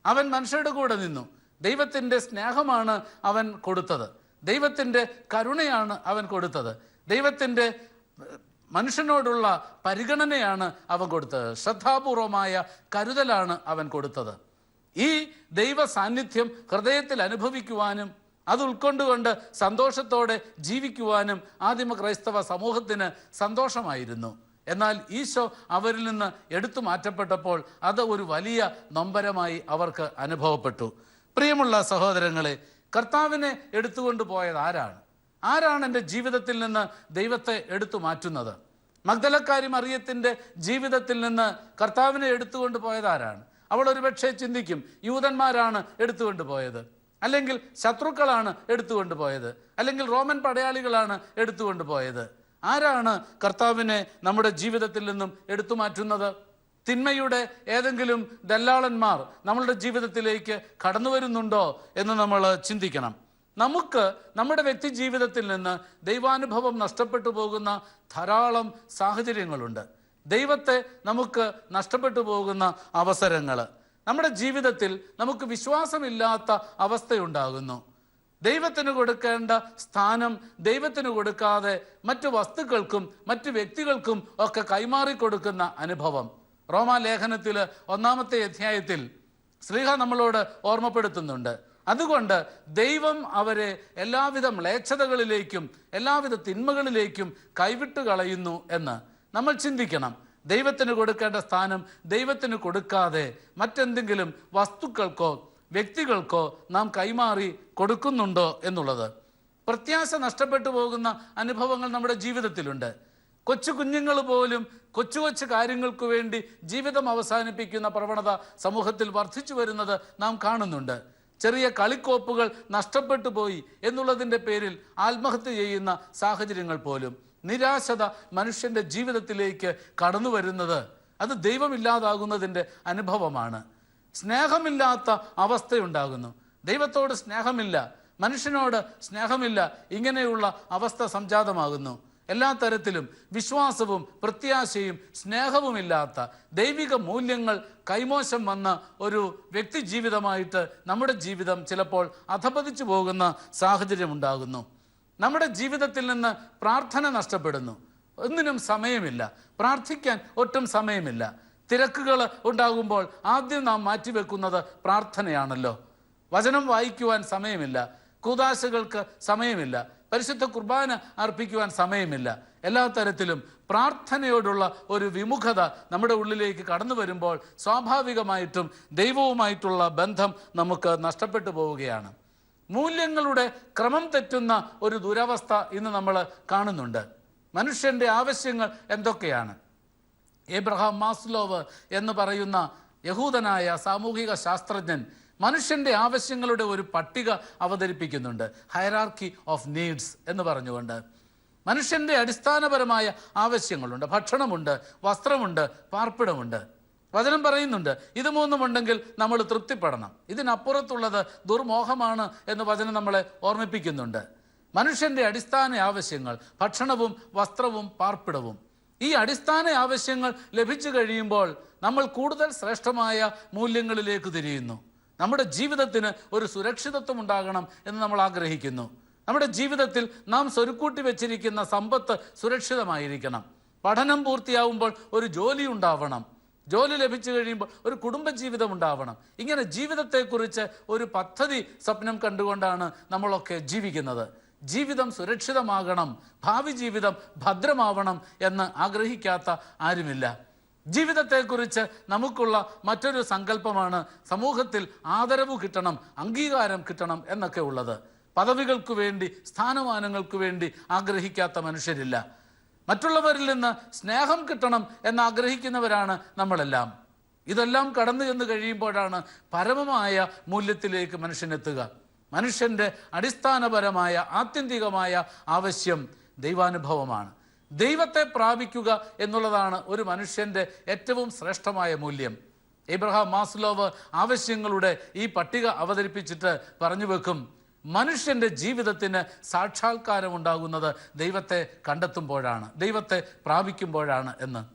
അവൻ മനുഷ്യരുടെ കൂടെ നിന്നു. ദൈവത്തിന്റെ സ്നേഹമാണ് അവൻ കൊടുത്തത്. ദൈവത്തിന്റെ കരുണയാണ് അവൻ കൊടുത്തത്. ദൈവത്തിന്റെ മനുഷ്യനോടുള്ള പരിഗണനയാണ് അവൻ കൊടുത്തത്. ശ്രദ്ധാപൂർവമായ കരുതലാണ് അവൻ കൊടുത്തത്. ഈ ദൈവ സാന്നിധ്യം ഹൃദയത്തിൽ അനുഭവിക്കുവാനും അത് ഉൾക്കൊണ്ടുകൊണ്ട് സന്തോഷത്തോടെ ജീവിക്കുവാനും ആദിമ ക്രൈസ്തവ സമൂഹത്തിന് സന്തോഷമായിരുന്നു. എന്നാൽ ഈശോ അവരിൽ നിന്ന് എടുത്തു മാറ്റപ്പെട്ടപ്പോൾ അത് ഒരു വലിയ നൊമ്പരമായി അവർക്ക് അനുഭവപ്പെട്ടു. പ്രിയമുള്ള സഹോദരങ്ങളെ കർത്താവിനെ എടുത്തുകൊണ്ട് പോയത് ആരാണ്? ആരാണ് എന്റെ ജീവിതത്തിൽ നിന്ന് ദൈവത്തെ എടുത്തു മാറ്റുന്നത്? മഗ്ദലക്കാരി മറിയത്തിന്റെ ജീവിതത്തിൽ നിന്ന് കർത്താവിനെ എടുത്തുകൊണ്ട് പോയത് ആരാണ്? അവൾ ഒരുപക്ഷെ ചിന്തിക്കും യൂതന്മാരാണ് എടുത്തുകൊണ്ട് പോയത്. അല്ലെങ്കിൽ ശത്രുക്കളാണ് എടുത്തുകൊണ്ട് പോയത്. അല്ലെങ്കിൽ റോമൻ പടയാളികളാണ് എടുത്തുകൊണ്ട് പോയത്. ആരാണ് കർത്താവിനെ നമ്മുടെ ജീവിതത്തിൽ നിന്നും എടുത്തു മാറ്റുന്നത്? തിന്മയുടെ ഏതെങ്കിലും ദല്ലാളന്മാർ നമ്മളുടെ ജീവിതത്തിലേക്ക് കടന്നു വരുന്നുണ്ടോ എന്ന് നമ്മൾ ചിന്തിക്കണം. നമുക്ക് നമ്മുടെ വ്യക്തി ജീവിതത്തിൽ നിന്ന് ദൈവാനുഭവം നഷ്ടപ്പെട്ടു പോകുന്ന ധാരാളം സാഹചര്യങ്ങളുണ്ട്. ദൈവത്തെ നമുക്ക് നഷ്ടപ്പെട്ടു പോകുന്ന അവസരങ്ങൾ. നമ്മുടെ ജീവിതത്തിൽ നമുക്ക് വിശ്വാസമില്ലാത്ത അവസ്ഥയുണ്ടാകുന്നു. ദൈവത്തിന് കൊടുക്കേണ്ട സ്ഥാനം ദൈവത്തിന് കൊടുക്കാതെ മറ്റു വസ്തുക്കൾക്കും മറ്റു വ്യക്തികൾക്കും ഒക്കെ കൈമാറി കൊടുക്കുന്ന അനുഭവം. റോമാലേഖനത്തിൽ ഒന്നാമത്തെ അധ്യായത്തിൽ ശ്രീഹ നമ്മളോട് ഓർമ്മപ്പെടുത്തുന്നുണ്ട്. അതുകൊണ്ട് ദൈവം അവരെ എല്ലാവിധ മ്ലേച്ഛതകളിലേക്കും എല്ലാവിധ തിന്മകളിലേക്കും കൈവിട്ട് കളയുന്നു എന്ന് നമ്മൾ ചിന്തിക്കണം. ദൈവത്തിന് കൊടുക്കേണ്ട സ്ഥാനം ദൈവത്തിന് കൊടുക്കാതെ മറ്റെന്തെങ്കിലും വസ്തുക്കൾക്കോ വ്യക്തികൾക്കോ നാം കൈമാറി കൊടുക്കുന്നുണ്ടോ എന്നുള്ളത്. പ്രത്യാശ നഷ്ടപ്പെട്ടു പോകുന്ന അനുഭവങ്ങൾ നമ്മുടെ ജീവിതത്തിലുണ്ട്. കൊച്ചു കുഞ്ഞുങ്ങൾ പോലും കൊച്ചു കൊച്ചു കാര്യങ്ങൾക്ക് വേണ്ടി ജീവിതം അവസാനിപ്പിക്കുന്ന പ്രവണത സമൂഹത്തിൽ വർദ്ധിച്ചു വരുന്നത് നാം കാണുന്നുണ്ട്. ചെറിയ കളിക്കോപ്പുകൾ നഷ്ടപ്പെട്ടു പോയി എന്നുള്ളതിന്റെ പേരിൽ ആത്മഹത്യ ചെയ്യുന്ന സാഹചര്യങ്ങൾ പോലും. നിരാശത മനുഷ്യന്റെ ജീവിതത്തിലേക്ക് കടന്നു വരുന്നത് അത് ദൈവമില്ലാതാകുന്നതിന്റെ അനുഭവമാണ്. സ്നേഹമില്ലാത്ത അവസ്ഥയുണ്ടാകുന്നു. ദൈവത്തോട് സ്നേഹമില്ല മനുഷ്യനോട് സ്നേഹമില്ല ഇങ്ങനെയുള്ള അവസ്ഥ സംജാതമാകുന്നു. എല്ലാ തരത്തിലും വിശ്വാസവും പ്രത്യാശയും സ്നേഹവുമില്ലാത്ത ദൈവിക മൂല്യങ്ങൾ കൈമോശം വന്ന ഒരു വ്യക്തി ജീവിതമായിട്ട് നമ്മുടെ ജീവിതം ചിലപ്പോൾ അധപതിച്ചു പോകുന്ന സാഹചര്യം ഉണ്ടാകുന്നു നമ്മുടെ ജീവിതത്തിൽ നിന്ന് പ്രാർത്ഥന നഷ്ടപ്പെടുന്നു. ഒന്നിനും സമയമില്ല. പ്രാർത്ഥിക്കാൻ ഒട്ടും സമയമില്ല. തിരക്കുകൾ ഉണ്ടാകുമ്പോൾ ആദ്യം നാം മാറ്റിവെക്കുന്നത് പ്രാർത്ഥനയാണല്ലോ. വചനം വായിക്കുവാൻ സമയമില്ല. കൂതാശകൾക്ക് സമയമില്ല. പരിശുദ്ധ കുർബാന അർപ്പിക്കുവാൻ സമയമില്ല. എല്ലാ തരത്തിലും പ്രാർത്ഥനയോടുള്ള ഒരു വിമുഖത നമ്മുടെ ഉള്ളിലേക്ക് കടന്നു വരുമ്പോൾ സ്വാഭാവികമായിട്ടും ദൈവവുമായിട്ടുള്ള ബന്ധം നമുക്ക് നഷ്ടപ്പെട്ടു പോവുകയാണ്. മൂല്യങ്ങളുടെ ക്രമം തെറ്റുന്ന ഒരു ദുരവസ്ഥ ഇന്ന് നമ്മൾ കാണുന്നുണ്ട്. മനുഷ്യന്റെ ആവശ്യങ്ങൾ എന്തൊക്കെയാണ്? ഏബ്രഹാം മാസ്ലോവ് എന്ന് പറയുന്ന യഹൂദനായ സാമൂഹിക ശാസ്ത്രജ്ഞൻ മനുഷ്യന്റെ ആവശ്യങ്ങളുടെ ഒരു പട്ടിക അവതരിപ്പിക്കുന്നുണ്ട്. ഹയറാർക്കി ഓഫ് നീഡ്സ് എന്ന് പറഞ്ഞുകൊണ്ട്. മനുഷ്യന്റെ അടിസ്ഥാനപരമായ ആവശ്യങ്ങളുണ്ട്. ഭക്ഷണമുണ്ട് വസ്ത്രമുണ്ട് പാർപ്പിടമുണ്ട്. വചനം പറയുന്നുണ്ട്. ഇത് മൂന്നും ഉണ്ടെങ്കിൽ നമ്മൾ തൃപ്തിപ്പെടണം. ഇതിനപ്പുറത്തുള്ളത് ദുർമോഹമാണ് എന്ന് വചനം നമ്മളെ ഓർമ്മിപ്പിക്കുന്നുണ്ട്. മനുഷ്യന്റെ അടിസ്ഥാന ആവശ്യങ്ങൾ ഭക്ഷണവും വസ്ത്രവും പാർപ്പിടവും. ഈ അടിസ്ഥാന ആവശ്യങ്ങൾ ലഭിച്ചു കഴിയുമ്പോൾ നമ്മൾ കൂടുതൽ ശ്രേഷ്ഠമായ മൂല്യങ്ങളിലേക്ക് തിരിയുന്നു. നമ്മുടെ ജീവിതത്തിന് ഒരു സുരക്ഷിതത്വം ഉണ്ടാകണം എന്ന് നമ്മൾ ആഗ്രഹിക്കുന്നു. നമ്മുടെ ജീവിതത്തിൽ നാം സ്വരുക്കൂട്ടി വെച്ചിരിക്കുന്ന സമ്പത്ത് സുരക്ഷിതമായിരിക്കണം. പഠനം പൂർത്തിയാവുമ്പോൾ ഒരു ജോലി ഉണ്ടാവണം. ജോലി ലഭിച്ചു കഴിയുമ്പോൾ ഒരു കുടുംബ ജീവിതം ഉണ്ടാവണം. ഇങ്ങനെ ജീവിതത്തെക്കുറിച്ച് ഒരു പദ്ധതി സ്വപ്നം കണ്ടുകൊണ്ടാണ് നമ്മളൊക്കെ ജീവിക്കുന്നത്. ജീവിതം സുരക്ഷിതമാകണം ഭാവി ജീവിതം ഭദ്രമാവണം എന്ന് ആഗ്രഹിക്കാത്ത ആരുമില്ല. ജീവിതത്തെക്കുറിച്ച് നമുക്കുള്ള മറ്റൊരു സങ്കല്പമാണ് സമൂഹത്തിൽ ആദരവ് കിട്ടണം അംഗീകാരം കിട്ടണം എന്നൊക്കെ ഉള്ളത്. പദവികൾക്ക് വേണ്ടി സ്ഥാനമാനങ്ങൾക്ക് വേണ്ടി ആഗ്രഹിക്കാത്ത മനുഷ്യരില്ല. മറ്റുള്ളവരിൽ നിന്ന് സ്നേഹം കിട്ടണം എന്ന് ആഗ്രഹിക്കുന്നവരാണ് നമ്മളെല്ലാം. ഇതെല്ലാം കടന്നു ചെന്ന് കഴിയുമ്പോഴാണ് പരമമായ മൂല്യത്തിലേക്ക് മനുഷ്യനെത്തുക മനുഷ്യന്റെ അടിസ്ഥാനപരമായ ആത്യന്തികമായ ആവശ്യം ദൈവാനുഭവമാണ്. ദൈവത്തെ പ്രാപിക്കുക എന്നുള്ളതാണ് ഒരു മനുഷ്യന്റെ ഏറ്റവും ശ്രേഷ്ഠമായ മൂല്യം. ഇബ്രഹാം മാസ്ലോവ് ആവശ്യങ്ങളുടെ ഈ പട്ടിക അവതരിപ്പിച്ചിട്ട് പറഞ്ഞു വെക്കും. മനുഷ്യന്റെ ജീവിതത്തിന് സാക്ഷാത്കാരം ഉണ്ടാകുന്നത് ദൈവത്തെ കണ്ടെത്തുമ്പോഴാണ് ദൈവത്തെ പ്രാപിക്കുമ്പോഴാണ് എന്ന്.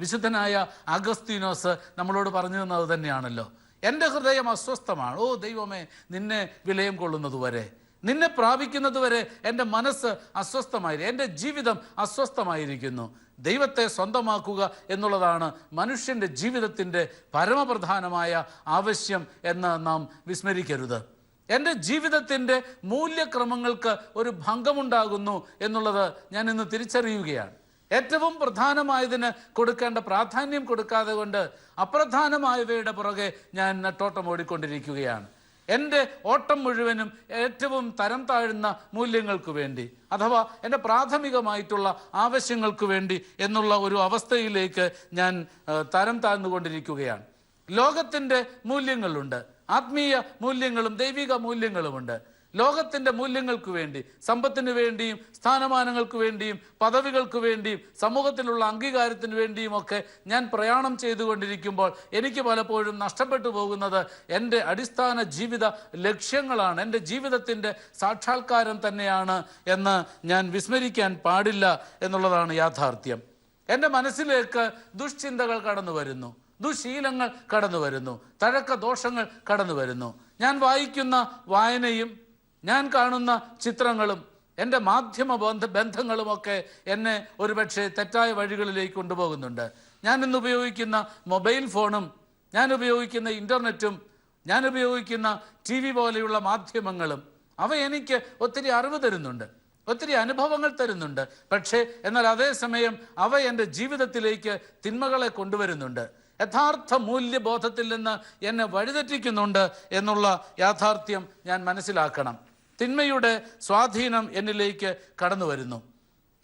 വിശുദ്ധനായ അഗസ്തീനോസ് നമ്മളോട് പറഞ്ഞു തന്നത് തന്നെയാണല്ലോ. എന്റെ ഹൃദയം അസ്വസ്ഥമാണ്. ഓ ദൈവമേ നിന്നെ വിലയം കൊള്ളുന്നത് വരെ നിന്നെ പ്രാപിക്കുന്നത് വരെ എന്റെ മനസ്സ് അസ്വസ്ഥമായി എന്റെ ജീവിതം അസ്വസ്ഥമായിരിക്കുന്നു. ദൈവത്തെ സ്വന്തമാക്കുക എന്നുള്ളതാണ് മനുഷ്യന്റെ ജീവിതത്തിന്റെ പരമപ്രധാനമായ ആവശ്യം എന്ന് നാം വിസ്മരിക്കരുത്. എന്റെ ജീവിതത്തിന്റെ മൂല്യക്രമങ്ങൾക്ക് ഒരു ഭംഗമുണ്ടാകുന്നു എന്നുള്ളത് ഞാൻ ഇന്ന് തിരിച്ചറിയുകയാണ്. ഏറ്റവും പ്രധാനമായതിന് കൊടുക്കേണ്ട പ്രാധാന്യം കൊടുക്കാതെ കൊണ്ട് അപ്രധാനമായവയുടെ പുറകെ ഞാൻ നെട്ടോട്ടം ഓടിക്കൊണ്ടിരിക്കുകയാണ്. എന്റെ ഓട്ടം മുഴുവനും ഏറ്റവും തരം താഴ്ന്ന മൂല്യങ്ങൾക്ക് വേണ്ടി അഥവാ എന്റെ പ്രാഥമികമായിട്ടുള്ള ആവശ്യങ്ങൾക്ക് വേണ്ടി എന്നുള്ള ഒരു അവസ്ഥയിലേക്ക് ഞാൻ തരം താഴ്ന്നുകൊണ്ടിരിക്കുകയാണ്. ലോകത്തിന്റെ മൂല്യങ്ങളുണ്ട്. ആത്മീയ മൂല്യങ്ങളും ദൈവിക മൂല്യങ്ങളുമുണ്ട്. ലോകത്തിന്റെ മൂല്യങ്ങൾക്ക് വേണ്ടി സമ്പത്തിന് വേണ്ടിയും സ്ഥാനമാനങ്ങൾക്ക് വേണ്ടിയും പദവികൾക്ക് വേണ്ടിയും സമൂഹത്തിലുള്ള അംഗീകാരത്തിന് വേണ്ടിയും ഒക്കെ ഞാൻ പ്രയാണം ചെയ്തുകൊണ്ടിരിക്കുമ്പോൾ എനിക്ക് പലപ്പോഴും നഷ്ടപ്പെട്ടു പോകുന്നത് എന്റെ അടിസ്ഥാന ജീവിത ലക്ഷ്യങ്ങളാണ്. എന്റെ ജീവിതത്തിന്റെ സാക്ഷാത്കാരം തന്നെയാണ് എന്ന് ഞാൻ വിസ്മരിക്കാൻ പാടില്ല എന്നുള്ളതാണ് യാഥാർത്ഥ്യം. എന്റെ മനസ്സിലേക്ക് ദുഷ്ചിന്തകൾ കടന്നു വരുന്നു ദുശീലങ്ങൾ കടന്നു വരുന്നു. തഴക്ക ദോഷങ്ങൾ കടന്നു വരുന്നു. ഞാൻ വായിക്കുന്ന വായനയും ഞാൻ കാണുന്ന ചിത്രങ്ങളും എന്റെ മാധ്യമ ബന്ധ ബന്ധങ്ങളുമൊക്കെ എന്നെ ഒരുപക്ഷെ തെറ്റായ വഴികളിലേക്ക് കൊണ്ടുപോകുന്നുണ്ട്. ഞാൻ ഇന്ന് ഉപയോഗിക്കുന്ന മൊബൈൽ ഫോണും ഞാൻ ഉപയോഗിക്കുന്ന ഇന്റർനെറ്റും ഞാൻ ഉപയോഗിക്കുന്ന ടി വി പോലെയുള്ള മാധ്യമങ്ങളും അവ എനിക്ക് ഒത്തിരി അറിവ് തരുന്നുണ്ട്. ഒത്തിരി അനുഭവങ്ങൾ തരുന്നുണ്ട്. പക്ഷേ എന്നാൽ അതേസമയം അവ എന്റെ ജീവിതത്തിലേക്ക് തിന്മകളെ കൊണ്ടുവരുന്നുണ്ട്. യഥാർത്ഥ മൂല്യബോധത്തിൽ നിന്ന് എന്നെ വഴിതെറ്റിക്കുന്നുണ്ട് എന്നുള്ള യാഥാർത്ഥ്യം ഞാൻ മനസ്സിലാക്കണം. തിന്മയുടെ സ്വാധീനം എന്നിലേക്ക് കടന്നു വരുന്നു.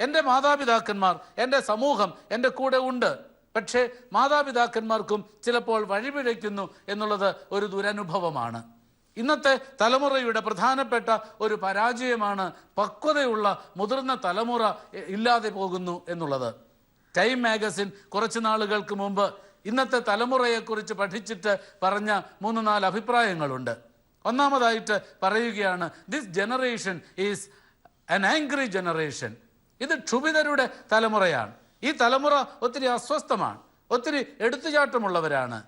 എന്റെ മാതാപിതാക്കന്മാർ എന്റെ സമൂഹം എന്റെ കൂടെ ഉണ്ട്. പക്ഷേ മാതാപിതാക്കന്മാർക്കും ചിലപ്പോൾ വഴിപിഴയ്ക്കുന്നു എന്നുള്ളത് ഒരു ദുരനുഭവമാണ്. ഇന്നത്തെ തലമുറയുടെ പ്രധാനപ്പെട്ട ഒരു പരാജയമാണ് പക്വതയുള്ള മുതിർന്ന തലമുറ ഇല്ലാതെ പോകുന്നു എന്നുള്ളത്. ടൈം മാഗസിൻ കുറച്ച് നാളുകൾക്ക് മുമ്പ് ഇന്നത്തെ തലമുറയെക്കുറിച്ച് പഠിച്ചിട്ട് പറഞ്ഞ മൂന്ന് നാല് അഭിപ്രായങ്ങളുണ്ട്. ഒന്നാമതായിട്ട് പറയുകയാണ് this generation is an angry generation ഇത് ക്ഷുഭിതരുടെ തലമുറയാണ്. ഈ തലമുറ ഒത്തിരി അസ്വസ്ഥമാണ് ഒത്തിരി എടുത്തുചാട്ടമുള്ളവരാണ്.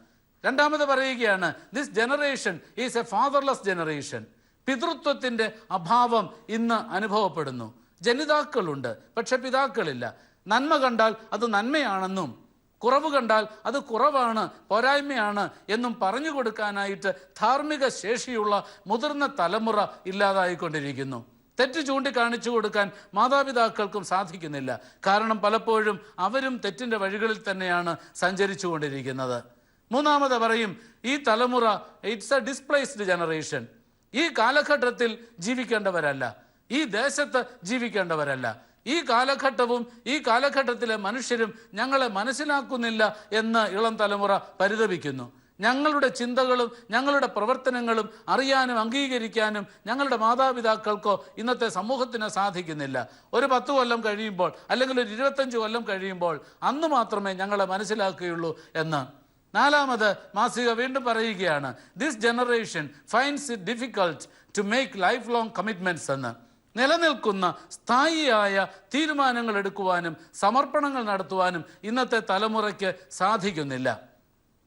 രണ്ടാമത് പറയുകയാണ് this generation is a fatherless generation പിതൃത്വത്തിന്റെ അഭാവം ഇന്ന് അനുഭവപ്പെടുന്നു. ജനിതാക്കളുണ്ട് പക്ഷെ പിതാക്കളില്ല. നന്മ കണ്ടാൽ അത് നന്മയാണെന്നും കുറവ് കണ്ടാൽ അത് കുറവാണ് പോരായ്മയാണ് എന്നും പറഞ്ഞു കൊടുക്കാനായിട്ട് ധാർമ്മിക ശേഷിയുള്ള മുതിർന്ന തലമുറ ഇല്ലാതായിക്കൊണ്ടിരിക്കുന്നു. തെറ്റ് ചൂണ്ടിക്കാണിച്ചു കൊടുക്കാൻ മാതാപിതാക്കൾക്കും സാധിക്കുന്നില്ല. കാരണം പലപ്പോഴും അവരും തെറ്റിന്റെ വഴികളിൽ തന്നെയാണ് സഞ്ചരിച്ചു കൊണ്ടിരിക്കുന്നത് മൂന്നാമത് പറയും ഈ തലമുറ ഇറ്റ്സ് എ ഡിസ്പ്ലേസ്ഡ് ജനറേഷൻ ഈ കാലഘട്ടത്തിൽ ജീവിക്കേണ്ടവരല്ല. ഈ ദേശത്ത് ജീവിക്കേണ്ടവരല്ല. ഈ കാലഘട്ടവും ഈ കാലഘട്ടത്തിലെ മനുഷ്യരും ഞങ്ങളെ മനസ്സിലാക്കുന്നില്ല എന്ന് ഇളം തലമുറ പരിതപിക്കുന്നു. ഞങ്ങളുടെ ചിന്തകളും ഞങ്ങളുടെ പ്രവർത്തനങ്ങളും അറിയാനും അംഗീകരിക്കാനും ഞങ്ങളുടെ മാതാപിതാക്കൾക്കോ ഇന്നത്തെ സമൂഹത്തിന് സാധിക്കുന്നില്ല. ഒരു പത്ത് കൊല്ലം കഴിയുമ്പോൾ അല്ലെങ്കിൽ ഒരു ഇരുപത്തഞ്ച് കൊല്ലം കഴിയുമ്പോൾ അന്ന് മാത്രമേ ഞങ്ങളെ മനസ്സിലാക്കുകയുള്ളൂ എന്ന്. നാലാമത് മാസിക വീണ്ടും പറയുകയാണ് this generation finds it difficult to make lifelong commitments എന്ന്. നിലനിൽക്കുന്ന സ്ഥായിയായ തീരുമാനങ്ങൾ എടുക്കുവാനും സമർപ്പണങ്ങൾ നടത്തുവാനും ഇന്നത്തെ തലമുറയ്ക്ക് സാധിക്കുന്നില്ല.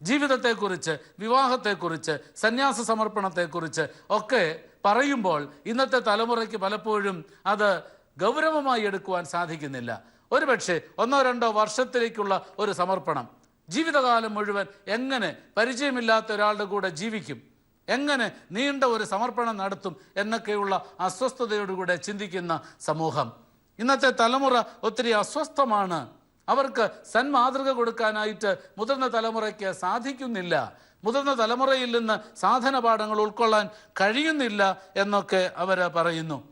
ജീവിതത്തെക്കുറിച്ച് വിവാഹത്തെക്കുറിച്ച് സന്യാസ സമർപ്പണത്തെക്കുറിച്ച് ഒക്കെ പറയുമ്പോൾ ഇന്നത്തെ തലമുറയ്ക്ക് പലപ്പോഴും അത് ഗൗരവമായി എടുക്കുവാൻ സാധിക്കുന്നില്ല. ഒരുപക്ഷെ ഒന്നോ രണ്ടോ വർഷത്തിലേക്കുള്ള ഒരു സമർപ്പണം ജീവിതകാലം മുഴുവൻ എങ്ങനെ പരിചയമില്ലാത്ത ഒരാളുടെ കൂടെ ജീവിക്കും? എങ്ങനെ നീണ്ട ഒരു സമർപ്പണം നടത്തും എന്നൊക്കെയുള്ള അസ്വസ്ഥതയോടുകൂടെ ചിന്തിക്കുന്ന സമൂഹം. ഇന്നത്തെ തലമുറ ഒത്തിരി അസ്വസ്ഥമാണ്. അവർക്ക് സന്മാതൃക കൊടുക്കാനായിട്ട് മുതിർന്ന തലമുറയ്ക്ക് സാധിക്കുന്നില്ല. മുതിർന്ന തലമുറയിൽ നിന്ന് സാധന പാഠങ്ങൾ ഉൾക്കൊള്ളാൻ കഴിയുന്നില്ല എന്നൊക്കെ അവർ പറയുന്നു.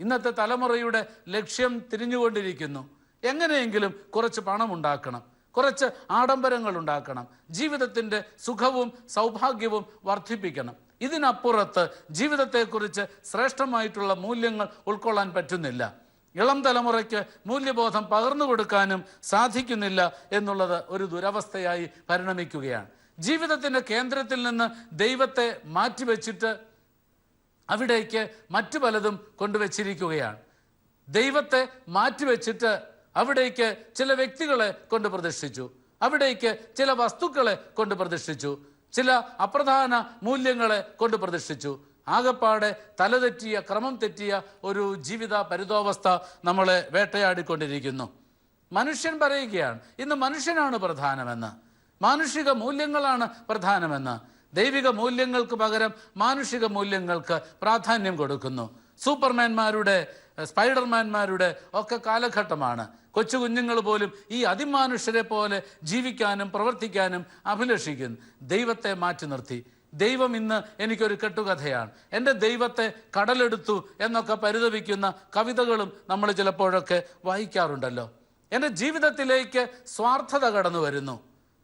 ഇന്നത്തെ തലമുറയുടെ ലക്ഷ്യം തിരിഞ്ഞുകൊണ്ടിരിക്കുന്നു. എങ്ങനെയെങ്കിലും കുറച്ച് പണം ഉണ്ടാക്കണം കുറച്ച് ആഡംബരങ്ങൾ ഉണ്ടാക്കണം. ജീവിതത്തിന്റെ സുഖവും സൗഭാഗ്യവും വർദ്ധിപ്പിക്കണം. ഇതിനപ്പുറത്ത് ജീവിതത്തെക്കുറിച്ച് ശ്രേഷ്ഠമായിട്ടുള്ള മൂല്യങ്ങൾ ഉൾക്കൊള്ളാൻ പറ്റുന്നില്ല. ഇളം തലമുറയ്ക്ക് മൂല്യബോധം പകർന്നു കൊടുക്കാനും സാധിക്കുന്നില്ല എന്നുള്ളത് ഒരു ദുരവസ്ഥയായി പരിണമിക്കുകയാണ്. ജീവിതത്തിന്റെ കേന്ദ്രത്തിൽ നിന്ന് ദൈവത്തെ മാറ്റിവെച്ചിട്ട് അവിടേക്ക് മറ്റു പലതും കൊണ്ടുവച്ചിരിക്കുകയാണ്. ദൈവത്തെ മാറ്റിവെച്ചിട്ട് അവിടേക്ക് ചില വ്യക്തികളെ കൊണ്ട് പ്രതിഷ്ഠിച്ചു. അവിടേക്ക് ചില വസ്തുക്കളെ കൊണ്ട് പ്രതിഷ്ഠിച്ചു. ചില അപ്രധാന മൂല്യങ്ങളെ കൊണ്ട് പ്രതിഷ്ഠിച്ചു. ആകപ്പാടെ തലതെറ്റിയ ക്രമം തെറ്റിയ ഒരു ജീവിത പരിതോവസ്ഥ നമ്മളെ വേട്ടയാടിക്കൊണ്ടിരിക്കുന്നു. മനുഷ്യൻ പറയുകയാണ് ഇന്ന് മനുഷ്യനാണ് പ്രധാനമെന്ന്. മാനുഷിക മൂല്യങ്ങളാണ് പ്രധാനമെന്ന്. ദൈവിക മൂല്യങ്ങൾക്ക് പകരം മാനുഷിക മൂല്യങ്ങൾക്ക് പ്രാധാന്യം കൊടുക്കുന്നു. സൂപ്പർമാൻമാരുടെ സ്പൈഡർമാൻമാരുടെ ഒക്കെ കാലഘട്ടമാണ്. കൊച്ചു കുഞ്ഞുങ്ങൾ പോലും ഈ അതിമാനുഷ്യരെ പോലെ ജീവിക്കാനും പ്രവർത്തിക്കാനും അഭിലഷിക്കുന്നു. ദൈവത്തെ മാറ്റി നിർത്തി. ദൈവം ഇന്ന് എനിക്കൊരു കെട്ടുകഥയാണ്. എന്റെ ദൈവത്തെ കടലെടുത്തു എന്നൊക്കെ പരിതപിക്കുന്ന കവിതകളും നമ്മൾ ചിലപ്പോഴൊക്കെ വായിക്കാറുണ്ടല്ലോ. എന്റെ ജീവിതത്തിലേക്ക് സ്വാർത്ഥത കടന്നു വരുന്നു.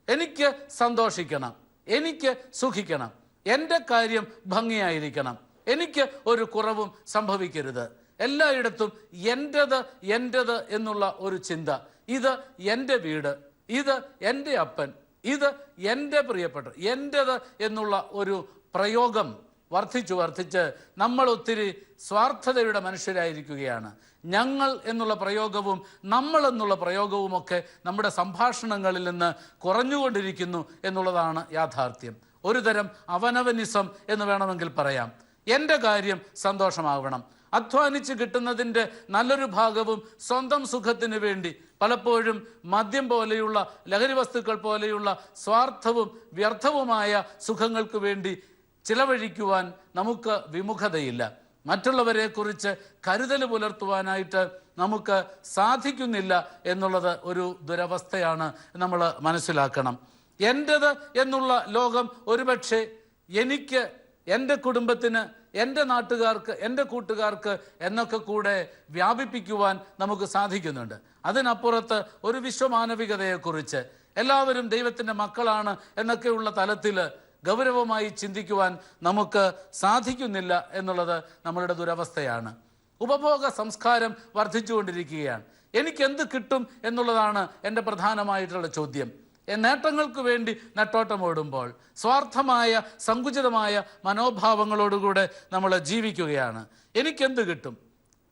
എനിക്ക് സന്തോഷിക്കണം. എനിക്ക് സുഖിക്കണം. എന്റെ കാര്യം ഭംഗിയായിരിക്കണം. എനിക്ക് ഒരു കുറവും സംഭവിക്കരുത്. എല്ലായിടത്തും എന്റെത് എന്റെത് എന്നുള്ള ഒരു ചിന്ത. ഇത് എന്റെ വീട് ഇത് എന്റെ അപ്പൻ ഇത് എന്റെ പ്രിയപ്പെട്ട എന്റെത് എന്നുള്ള ഒരു പ്രയോഗം വർദ്ധിച്ചു വർദ്ധിച്ച് നമ്മൾ ഒത്തിരി സ്വാർത്ഥതയുടെ മനുഷ്യരായിരിക്കുകയാണ്. ഞങ്ങൾ എന്നുള്ള പ്രയോഗവും നമ്മൾ എന്നുള്ള പ്രയോഗവുമൊക്കെ നമ്മുടെ സംഭാഷണങ്ങളിൽ നിന്ന് കുറഞ്ഞുകൊണ്ടിരിക്കുന്നു എന്നുള്ളതാണ് യാഥാർത്ഥ്യം. ഒരു തരം അവനവനിസം എന്ന് വേണമെങ്കിൽ പറയാം. എന്റെ കാര്യം സന്തോഷമാവണം. അധ്വാനിച്ച് കിട്ടുന്നതിന്റെ നല്ലൊരു ഭാഗവും സ്വന്തം സുഖത്തിന് വേണ്ടി പലപ്പോഴും മദ്യം പോലെയുള്ള ലഹരി വസ്തുക്കൾ പോലെയുള്ള സ്വാർത്ഥവും വ്യർത്ഥവുമായ സുഖങ്ങൾക്ക് വേണ്ടി ചിലവഴിക്കുവാൻ നമുക്ക് വിമുഖതയില്ല. മറ്റുള്ളവരെക്കുറിച്ച് കരുതൽ പുലർത്തുവാനായിട്ട് നമുക്ക് സാധിക്കുന്നില്ല എന്നുള്ളത് ഒരു ദുരവസ്ഥയാണ് നമ്മൾ മനസ്സിലാക്കണം. എന്റെത് എന്നുള്ള ലോകം ഒരുപക്ഷെ എനിക്ക് എന്റെ കുടുംബത്തിന് എന്റെ നാട്ടുകാർക്ക് എന്റെ കൂട്ടുകാർക്ക് എന്നൊക്കെ കൂടെ വ്യാപിപ്പിക്കുവാൻ നമുക്ക് സാധിക്കുന്നുണ്ട്. അതിനപ്പുറത്ത് ഒരു വിശ്വമാനവികതയെക്കുറിച്ച് എല്ലാവരും ദൈവത്തിന്റെ മക്കളാണ് എന്നൊക്കെയുള്ള തലത്തിൽ ഗൗരവമായി ചിന്തിക്കുവാൻ നമുക്ക് സാധിക്കുന്നില്ല എന്നുള്ളത് നമ്മളുടെ ദുരവസ്ഥയാണ്. ഉപഭോഗ സംസ്കാരം വർദ്ധിച്ചുകൊണ്ടിരിക്കുകയാണ്. എനിക്ക് എന്ത് കിട്ടും എന്നുള്ളതാണ് എന്റെ പ്രധാനമായിട്ടുള്ള ചോദ്യം. നേട്ടങ്ങൾക്ക് വേണ്ടി നെട്ടോട്ടം ഓടുമ്പോൾ സ്വാർത്ഥമായ സങ്കുചിതമായ മനോഭാവങ്ങളോടുകൂടെ നമ്മൾ ജീവിക്കുകയാണ്. എനിക്കെന്ത് കിട്ടും?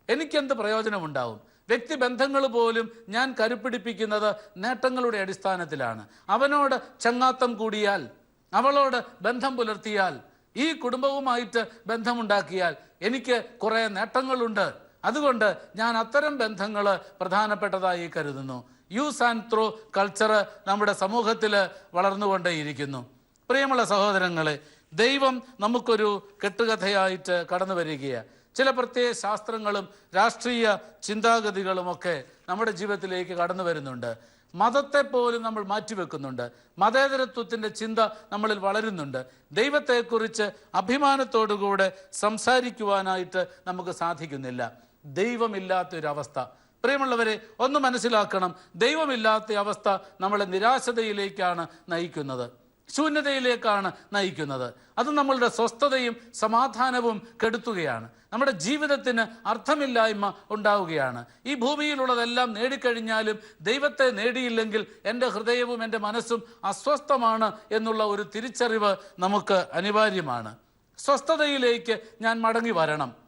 എനിക്കെന്ത് പ്രയോജനമുണ്ടാവും? വ്യക്തിബന്ധങ്ങൾ പോലും ഞാൻ കരുപ്പിടിപ്പിക്കുന്നത് നേട്ടങ്ങളുടെ അടിസ്ഥാനത്തിലാണ്. അവനോട് ചങ്ങാത്തം കൂടിയാൽ അവളോട് ബന്ധം പുലർത്തിയാൽ ഈ കുടുംബവുമായിട്ട് ബന്ധമുണ്ടാക്കിയാൽ എനിക്ക് കുറേ നേട്ടങ്ങളുണ്ട്. അതുകൊണ്ട് ഞാൻ അത്തരം ബന്ധങ്ങൾ പ്രധാനപ്പെട്ടതായി കരുതുന്നു. യൂസ് ആൻഡ് ത്രോ കൾച്ചർ നമ്മുടെ സമൂഹത്തിൽ വളർന്നുകൊണ്ടേയിരിക്കുന്നു. പ്രിയമുള്ള സഹോദരങ്ങളെ ദൈവം നമുക്കൊരു കെട്ടുകഥയായിട്ട് കടന്നു വരികയാണ്. ചില പ്രത്യേക ശാസ്ത്രങ്ങളും രാഷ്ട്രീയ ചിന്താഗതികളുമൊക്കെ നമ്മുടെ ജീവിതത്തിലേക്ക് കടന്നു വരുന്നുണ്ട്. മതത്തെ പോലും നമ്മൾ മാറ്റിവെക്കുന്നുണ്ട്. മതേതരത്വത്തിന്റെ ചിന്ത നമ്മളിൽ വളരുന്നുണ്ട്. ദൈവത്തെക്കുറിച്ച് അഭിമാനത്തോടുകൂടെ സംസാരിക്കുവാനായിട്ട് നമുക്ക് സാധിക്കുന്നില്ല. ദൈവമില്ലാത്തൊരവസ്ഥ. പ്രിയമുള്ളവരെ ഒന്ന് മനസ്സിലാക്കണം. ദൈവമില്ലാത്ത അവസ്ഥ നമ്മളെ നിരാശതയിലേക്കാണ് നയിക്കുന്നത്. ശൂന്യതയിലേക്കാണ് നയിക്കുന്നത്. അത് നമ്മളുടെ സ്വസ്ഥതയും സമാധാനവും കെടുത്തുകയാണ്. നമ്മുടെ ജീവിതത്തിന് അർത്ഥമില്ലായ്മ ഉണ്ടാവുകയാണ്. ഈ ഭൂമിയിലുള്ളതെല്ലാം നേടിക്കഴിഞ്ഞാലും ദൈവത്തെ നേടിയില്ലെങ്കിൽ എന്റെ ഹൃദയവും എന്റെ മനസ്സും അസ്വസ്ഥമാണ് എന്നുള്ള ഒരു തിരിച്ചറിവ് നമുക്ക് അനിവാര്യമാണ്. സ്വസ്ഥതയിലേക്ക് ഞാൻ മടങ്ങി വരണം.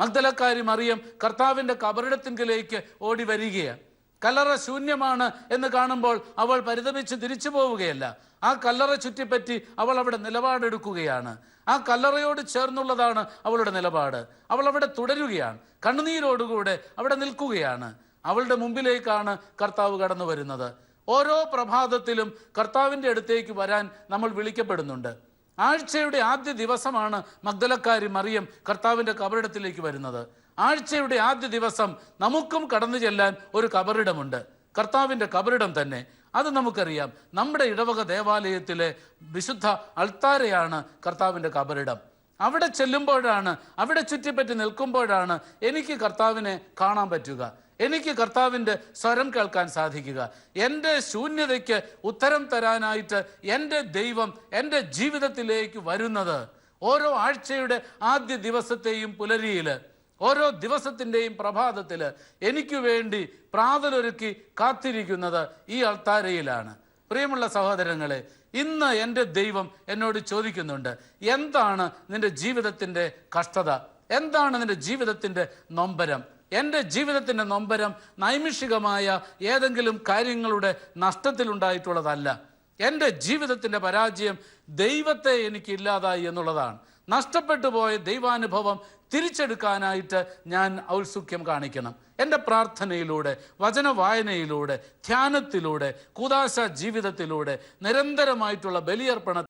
മഗ്ദലക്കാരി മറിയം കർത്താവിന്റെ കബറിടത്തിങ്കിലേക്ക് ഓടി വരികയാണ്. കല്ലറ ശൂന്യമാണ് എന്ന് കാണുമ്പോൾ അവൾ പരിതപിച്ച് തിരിച്ചു പോവുകയല്ല. ആ കല്ലറ ചുറ്റിപ്പറ്റി അവൾ അവിടെ നിലപാടെടുക്കുകയാണ്. ആ കല്ലറയോട് ചേർന്നുള്ളതാണ് അവളുടെ നിലപാട്. അവൾ അവിടെ തുടരുകയാണ്. കണ്ണുനീരോടുകൂടെ അവിടെ നിൽക്കുകയാണ്. അവളുടെ മുമ്പിലേക്കാണ് കർത്താവ് കടന്നു വരുന്നത് ഓരോ പ്രഭാതത്തിലും കർത്താവിന്റെ അടുത്തേക്ക് വരാൻ നമ്മൾ വിളിക്കപ്പെടുന്നുണ്ട്. ആഴ്ചയുടെ ആദ്യ ദിവസമാണ് മഗ്ദലക്കാരി മറിയം കർത്താവിന്റെ കബറിടത്തിലേക്ക് വരുന്നത്. ആഴ്ചയുടെ ആദ്യ ദിവസം നമുക്കും കടന്നു ചെല്ലാൻ ഒരു കബറിടമുണ്ട്. കർത്താവിന്റെ കബറിടം തന്നെ. അത് നമുക്കറിയാം. നമ്മുടെ ഇടവക ദേവാലയത്തിലെ വിശുദ്ധ അൾത്താരയാണ് കർത്താവിന്റെ കബറിടം. അവിടെ ചെല്ലുമ്പോഴാണ് അവിടെ ചുറ്റിപ്പറ്റി നിൽക്കുമ്പോഴാണ് എനിക്ക് കർത്താവിനെ കാണാൻ പറ്റുക. എനിക്ക് കർത്താവിന്റെ സ്വരം കേൾക്കാൻ സാധിക്കുക. എന്റെ ശൂന്യതയ്ക്ക് ഉത്തരം തരാനായിട്ട് എന്റെ ദൈവം എന്റെ ജീവിതത്തിലേക്ക് വരുന്നത്. ഓരോ ആഴ്ചയുടെ ആദ്യ ദിവസത്തെയും പുലരിയിൽ ഓരോ ദിവസത്തിന്റെയും പ്രഭാതത്തിൽ എനിക്ക് വേണ്ടി പ്രാതലൊരുക്കി കാത്തിരിക്കുന്നത് ഈ അൾത്താരയിലാണ്. പ്രിയമുള്ള സഹോദരങ്ങളെ ഇന്ന് എന്റെ ദൈവം എന്നോട് ചോദിക്കുന്നുണ്ട് എന്താണ് നിന്റെ ജീവിതത്തിന്റെ കഷ്ടത? എന്താണ് നിന്റെ ജീവിതത്തിന്റെ നൊമ്പരം? എന്റെ ജീവിതത്തിന്റെ നൊമ്പരം നൈമിഷികമായ ഏതെങ്കിലും കാര്യങ്ങളുടെ നഷ്ടത്തിലുണ്ടായിട്ടുള്ളതല്ല എന്റെ ജീവിതത്തിന്റെ പരാജയം ദൈവത്തെ എനിക്ക് ഇല്ലാതായി എന്നുള്ളതാണ്. നഷ്ടപ്പെട്ടു പോയ ദൈവാനുഭവം തിരിച്ചെടുക്കാനായിട്ട് ഞാൻ ഔത്സുഖ്യം കാണിക്കണം. എന്റെ പ്രാർത്ഥനയിലൂടെ വചന വായനയിലൂടെ ധ്യാനത്തിലൂടെ കൂതാശ ജീവിതത്തിലൂടെ നിരന്തരമായിട്ടുള്ള ബലിയർപ്പണ